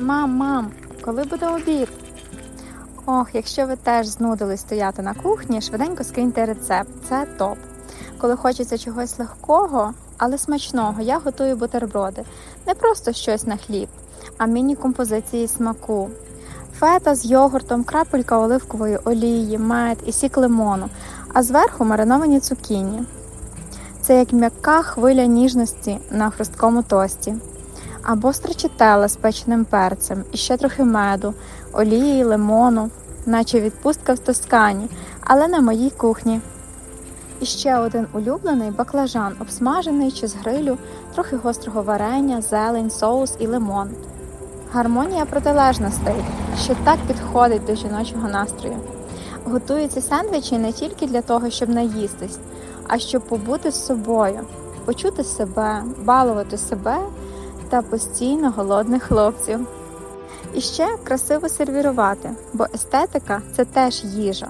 Мам, мам, коли буде обід? Ох, якщо ви теж знудились стояти на кухні, швиденько скиньте рецепт. Це топ. Коли хочеться чогось легкого, але смачного, я готую бутерброди. Не просто щось на хліб, а міні-композиції смаку. Фета з йогуртом, крапелька оливкової олії, мед і сік лимону, а зверху мариновані цукіні. Це як м'яка хвиля ніжності на хрусткому тості. Або страчителла з печеним перцем, і ще трохи меду, олії, лимону, наче відпустка в Тоскані, але на моїй кухні. І ще один улюблений баклажан, обсмажений чи з грилю, трохи гострого варення, зелень, соус і лимон. Гармонія протилежностей, що так підходить до жіночого настрою. Готую ці сендвічі не тільки для того, щоб наїстись, а щоб побути з собою, почути себе, балувати себе та постійно голодних хлопців. І ще красиво сервірувати, бо естетика це теж їжа.